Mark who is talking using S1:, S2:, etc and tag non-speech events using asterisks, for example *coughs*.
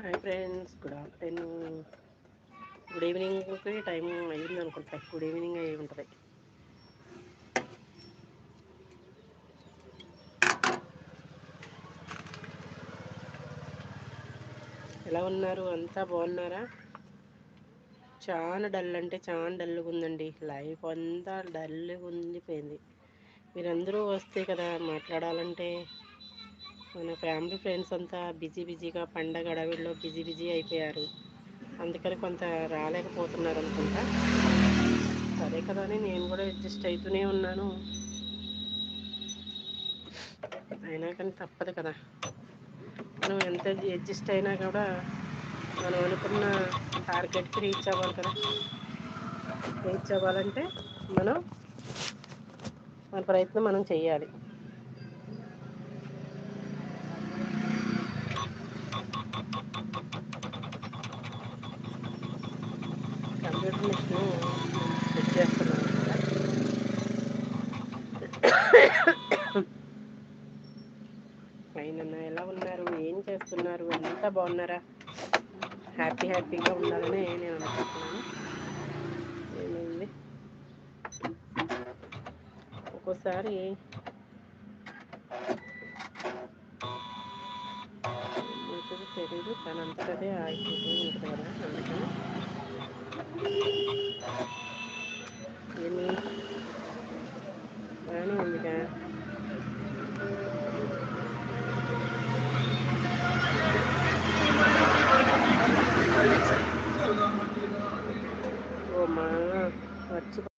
S1: Hi friends good afternoon good ఈవినింగ్కి time అయ్యింది అనుకుంటా. Good evening అయి ఉంటుంది. ఎలా ఉన్నారు? అంతా బాగున్నారా? చాలా డల్ అంటే చాలా డల్గా ఉందండి. లైఫ్ అంతా డల్గా ఉండిపోయింది. మీరందరూ వస్తే కదా మాట్లాడాలంటే మన ఫ్యామిలీ ఫ్రెండ్స్ అంతా బిజీ బిజీగా పండగ అడవిలో బిజీ బిజీ అయిపోయారు. అందుకని కొంత రాలేకపోతున్నారు అనుకుంటా. అదే కదా అని నేను కూడా అడ్జస్ట్ అవుతూనే ఉన్నాను. అయినా కానీ తప్పదు కదా. మనం ఎంత అడ్జస్ట్ అయినా కూడా మనం అనుకున్న టార్గెట్కి రీచ్ అవ్వాలి కదా. రీచ్ అవ్వాలంటే మనం మన ప్రయత్నం మనం చేయాలి *coughs* కంప్యూటర్ మిషన్ సెట్ చేస్తున్నాను కదా ఎలా ఉన్నారు? ఏం చేస్తున్నారు? అంతా బాగున్నారా? హ్యాపీ హ్యాపీగా ఉండాలని నేను అనుకుంటున్నాను. ఏమైంది? ఒక్కోసారి ఏమవుతుందో తెలీదు తనంతటదే ఆగిపోతూ ఉంటుంది కదా. எண்ணி நானும் ஓமா வச்சு